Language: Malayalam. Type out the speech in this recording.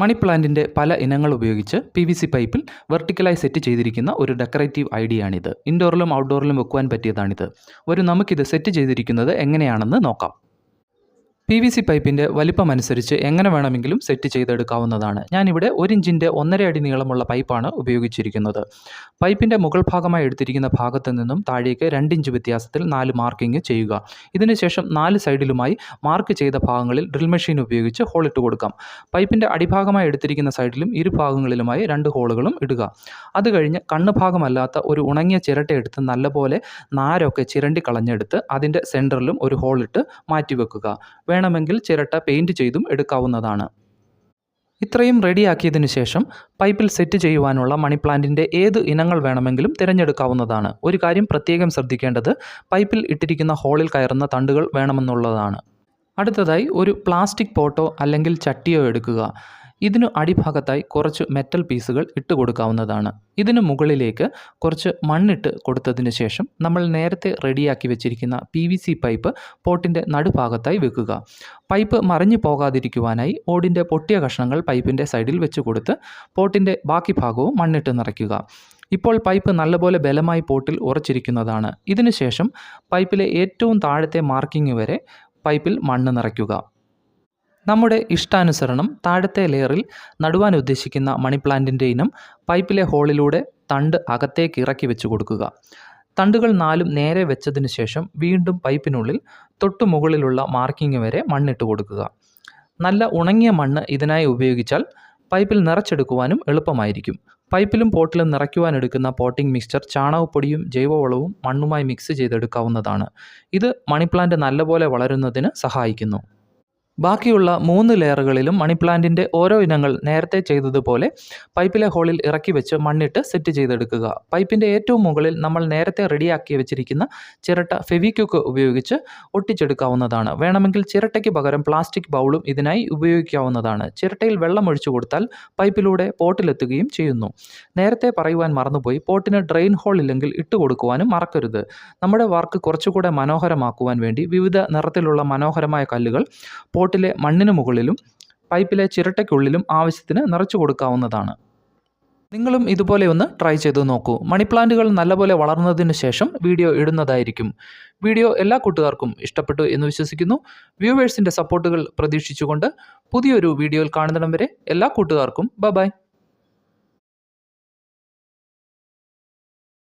മണി പ്ലാന്റിന്റെ പല ഇനങ്ങൾ ഉപയോഗിച്ച് പി വി സി പൈപ്പിൽ വെർട്ടിക്കലായി സെറ്റ് ചെയ്തിരിക്കുന്ന ഒരു ഡെക്കറേറ്റീവ് ഐഡിയയാണിത് ഇൻഡോറിലും ഔട്ട്ഡോറിലും വെക്കുവാൻ പറ്റിയതാണിത്. ഒരു നമുക്കിത് സെറ്റ് ചെയ്തിരിക്കുന്നത് എങ്ങനെയാണെന്ന് നോക്കാം. പി വി സി പൈപ്പിന്റെ വലിപ്പമനുസരിച്ച് എങ്ങനെ വേണമെങ്കിലും സെറ്റ് ചെയ്തെടുക്കാവുന്നതാണ്. ഞാനിവിടെ ഒരു ഇഞ്ചിന്റെ ഒന്നര അടി നീളമുള്ള പൈപ്പാണ് ഉപയോഗിച്ചിരിക്കുന്നത്. പൈപ്പിന്റെ മുകൾ ഭാഗമായി എടുത്തിരിക്കുന്ന ഭാഗത്ത് നിന്നും താഴേക്ക് രണ്ട് ഇഞ്ച് വ്യത്യാസത്തിൽ നാല് മാർക്കിംഗ് ചെയ്യുക. ഇതിനുശേഷം നാല് സൈഡിലുമായി മാർക്ക് ചെയ്ത ഭാഗങ്ങളിൽ ഡ്രിൽ മെഷീൻ ഉപയോഗിച്ച് ഹോൾ ഇട്ട് കൊടുക്കാം. പൈപ്പിന്റെ അടിഭാഗമായി എടുത്തിരിക്കുന്ന സൈഡിലും ഇരുഭാഗങ്ങളിലുമായി രണ്ട് ഹോളുകളും ഇടുക. അത് കഴിഞ്ഞ് കണ്ണ് ഭാഗമല്ലാത്ത ഒരു ഉണങ്ങിയ ചിരട്ട എടുത്ത് നല്ലപോലെ നാരൊക്കെ ചിരണ്ടി കളഞ്ഞെടുത്ത് അതിന്റെ സെന്ററിലും ഒരു ഹോളിട്ട് മാറ്റിവെക്കുക. വേണമെങ്കിൽ ചിരട്ട പെയിന്റ് ചെയ്തും എടുക്കാവുന്നതാണ്. ഇത്രയും റെഡിയാക്കിയതിന് ശേഷം പൈപ്പിൽ സെറ്റ് ചെയ്യുവാനുള്ള മണി പ്ലാന്റിന്റെ ഏത് ഇനങ്ങൾ വേണമെങ്കിലും തിരഞ്ഞെടുക്കാവുന്നതാണ്. ഒരു കാര്യം പ്രത്യേകം ശ്രദ്ധിക്കേണ്ടത് പൈപ്പിൽ ഇട്ടിരിക്കുന്ന ഹോളിൽ കയറുന്ന തണ്ടുകൾ വേണമെന്നുള്ളതാണ്. അടുത്തതായി ഒരു പ്ലാസ്റ്റിക് പോട്ടോ അല്ലെങ്കിൽ ചട്ടിയോ എടുക്കുക. ഇതിനു അടിഭാഗത്തായി കുറച്ച് മെറ്റൽ പീസുകൾ ഇട്ട് കൊടുക്കാവുന്നതാണ്. ഇതിനു മുകളിലേക്ക് കുറച്ച് മണ്ണിട്ട് കൊടുത്തതിന് ശേഷം നമ്മൾ നേരത്തെ റെഡിയാക്കി വെച്ചിരിക്കുന്ന പി വി സി പൈപ്പ് പോട്ടിന്റെ നടുഭാഗത്തായി വെക്കുക. പൈപ്പ് മറിഞ്ഞു പോകാതിരിക്കുവാനായി ഓടിന്റെ പൊട്ടിയ കഷ്ണങ്ങൾ പൈപ്പിന്റെ സൈഡിൽ വെച്ച് കൊടുത്ത് പോട്ടിന്റെ ബാക്കി ഭാഗവും മണ്ണിട്ട് നിറയ്ക്കുക. ഇപ്പോൾ പൈപ്പ് നല്ലപോലെ ബലമായി പോട്ടിൽ ഉറച്ചിരിക്കുന്നതാണ്. ഇതിനുശേഷം പൈപ്പിലെ ഏറ്റവും താഴത്തെ മാർക്കിംഗ് വരെ പൈപ്പിൽ മണ്ണ് നിറയ്ക്കുക. നമ്മുടെ ഇഷ്ടാനുസരണം താഴത്തെ ലെയറിൽ നടുവാൻ ഉദ്ദേശിക്കുന്ന മണി പ്ലാന്റിന്റെ ഇനം പൈപ്പിലെ ഹോളിലൂടെ തണ്ട് അകത്തേക്ക് ഇറക്കി വെച്ചു കൊടുക്കുക. തണ്ടുകൾ നാലും നേരെ വെച്ചതിന് ശേഷം വീണ്ടും പൈപ്പിനുള്ളിൽ തൊട്ടു മുകളിലുള്ള മാർക്കിംഗ് വരെ മണ്ണിട്ട് കൊടുക്കുക. നല്ല ഉണങ്ങിയ മണ്ണ് ഇതിനായി ഉപയോഗിച്ചാൽ പൈപ്പിൽ നിറച്ചെടുക്കുവാനും എളുപ്പമായിരിക്കും. പൈപ്പിലും പോട്ടിലും നിറയ്ക്കുവാൻ എടുക്കുന്ന പോട്ടിംഗ് മിക്സ്ചർ ചാണകപ്പൊടിയും ജൈവവളവും മണ്ണുമായി മിക്സ് ചെയ്തെടുക്കാവുന്നതാണ്. ഇത് മണിപ്ലാന്റ് നല്ലപോലെ വളരുന്നതിന് സഹായിക്കുന്നു. ബാക്കിയുള്ള മൂന്ന് ലെയറുകളിലും മണി പ്ലാന്റിന്റെ ഓരോ ഇനങ്ങൾ നേരത്തെ ചെയ്തതുപോലെ പൈപ്പിലെ ഹോളിൽ ഇറക്കി വെച്ച് മണ്ണിട്ട് സെറ്റ് ചെയ്തെടുക്കുക. പൈപ്പിന്റെ ഏറ്റവും മുകളിൽ നമ്മൾ നേരത്തെ റെഡിയാക്കി വെച്ചിരിക്കുന്ന ചിരട്ട ഫെവിക്യുക്ക് ഉപയോഗിച്ച് ഒട്ടിച്ചെടുക്കാവുന്നതാണ്. വേണമെങ്കിൽ ചിരട്ടയ്ക്ക് പകരം പ്ലാസ്റ്റിക് ബൗളും ഇതിനായി ഉപയോഗിക്കാവുന്നതാണ്. ചിരട്ടയിൽ വെള്ളം ഒഴിച്ചു കൊടുത്താൽ പൈപ്പിലൂടെ പോട്ടിലെത്തുകയും ചെയ്യുന്നു. നേരത്തെ പറയുവാൻ മറന്നുപോയി പോട്ടിന് ഡ്രെയിൻ ഹോൾ ഇല്ലെങ്കിൽ ഇട്ട് കൊടുക്കുവാനും മറക്കരുത്. നമ്മുടെ വർക്ക് കുറച്ചുകൂടെ മനോഹരമാക്കുവാൻ വേണ്ടി വിവിധ നിറത്തിലുള്ള മനോഹരമായ കല്ലുകൾ പോട്ടിലെ മണ്ണിന് മുകളിലും പൈപ്പിലെ ചിരട്ടയ്ക്കുള്ളിലും ആവശ്യത്തിന് നിറച്ചു കൊടുക്കാവുന്നതാണ്. നിങ്ങളും ഇതുപോലെ ഒന്ന് ട്രൈ ചെയ്ത് നോക്കൂ. മണി പ്ലാന്റുകൾ നല്ലപോലെ വളർന്നതിന് ശേഷം വീഡിയോ ഇടുന്നതായിരിക്കും. വീഡിയോ എല്ലാ കൂട്ടുകാർക്കും ഇഷ്ടപ്പെട്ടു എന്ന് വിശ്വസിക്കുന്നു. വ്യൂവേഴ്സിന്റെ സപ്പോർട്ടുകൾ പ്രതീക്ഷിച്ചുകൊണ്ട് പുതിയൊരു വീഡിയോയിൽ കാണുന്നിടം വരെ എല്ലാ കൂട്ടുകാർക്കും ബ ബൈ.